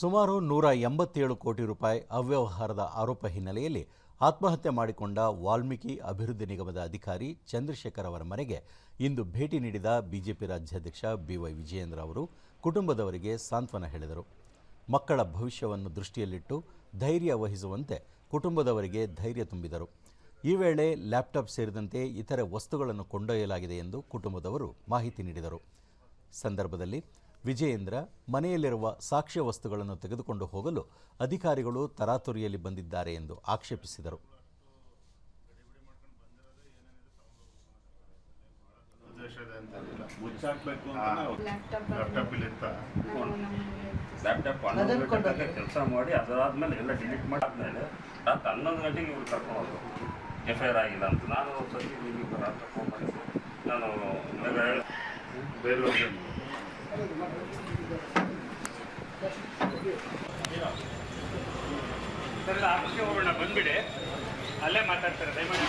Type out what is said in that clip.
ಸುಮಾರು ನೂರ ಎಂಬತ್ತೇಳು ಕೋಟಿ ರೂಪಾಯಿ ಅವ್ಯವಹಾರದ ಆರೋಪ ಹಿನ್ನೆಲೆಯಲ್ಲಿ ಆತ್ಮಹತ್ಯೆ ಮಾಡಿಕೊಂಡ ವಾಲ್ಮೀಕಿ ಅಭಿವೃದ್ಧಿ ನಿಗಮದ ಅಧಿಕಾರಿ ಚಂದ್ರಶೇಖರ್ ಅವರ ಮನೆಗೆ ಇಂದು ಭೇಟಿ ನೀಡಿದ ಬಿಜೆಪಿ ರಾಜ್ಯಾಧ್ಯಕ್ಷ ಬಿವೈ ವಿಜಯೇಂದ್ರ ಅವರು ಕುಟುಂಬದವರಿಗೆ ಸಾಂತ್ವನ ಹೇಳಿದರು. ಮಕ್ಕಳ ಭವಿಷ್ಯವನ್ನು ದೃಷ್ಟಿಯಲ್ಲಿಟ್ಟು ಧೈರ್ಯ ವಹಿಸುವಂತೆ ಕುಟುಂಬದವರಿಗೆ ಧೈರ್ಯ ತುಂಬಿದರು. ಈ ವೇಳೆ ಲ್ಯಾಪ್ಟಾಪ್ ಸೇರಿದಂತೆ ಇತರೆ ವಸ್ತುಗಳನ್ನು ಕೊಂಡೊಯ್ಯಲಾಗಿದೆ ಎಂದು ಕುಟುಂಬದವರು ಮಾಹಿತಿ ನೀಡಿದರು. ಸಂದರ್ಭದಲ್ಲಿ ವಿಜಯೇಂದ್ರ ಮನೆಯಲ್ಲಿರುವ ಸಾಕ್ಷ್ಯ ವಸ್ತುಗಳನ್ನು ತೆಗೆದುಕೊಂಡು ಹೋಗಲು ಅಧಿಕಾರಿಗಳು ತರಾತುರಿಯಲ್ಲಿ ಬಂದಿದ್ದಾರೆ ಎಂದು ಆಕ್ಷೇಪಿಸಿದರು. ಕೆಲಸ ಮಾಡಿ ಅದಾದ್ಮೇಲೆ ಎಲ್ಲ ಡಿಲೀಟ್ ಮಾಡಿ ಆದ್ಮೇಲೆ ರಾತ್ರಿ ಹನ್ನೊಂದು ಗಂಟೆಗೆ ಇವ್ರು ಕರ್ಕೊಂಡು ಎಫ್ ಐ ಆರ್ ಆಗಿಲ್ಲ ಅಂತ. ನಾನು ಸರಿ ನಿಮಗೆ ರಾತ್ರಿ ಫೋನ್ ಮಾಡಿ ನಾನು ಬೇರೆಯವ್ರಿಗೆ ಸರ್ ಆಫೀಸ್ಗೆ ಹೋಗೋಣ ಬಂದ್ಬಿಡಿ. ಅಲ್ಲೇ ಮಾತಾಡ್ತಾರೆ ದಯಮಾಡಿ.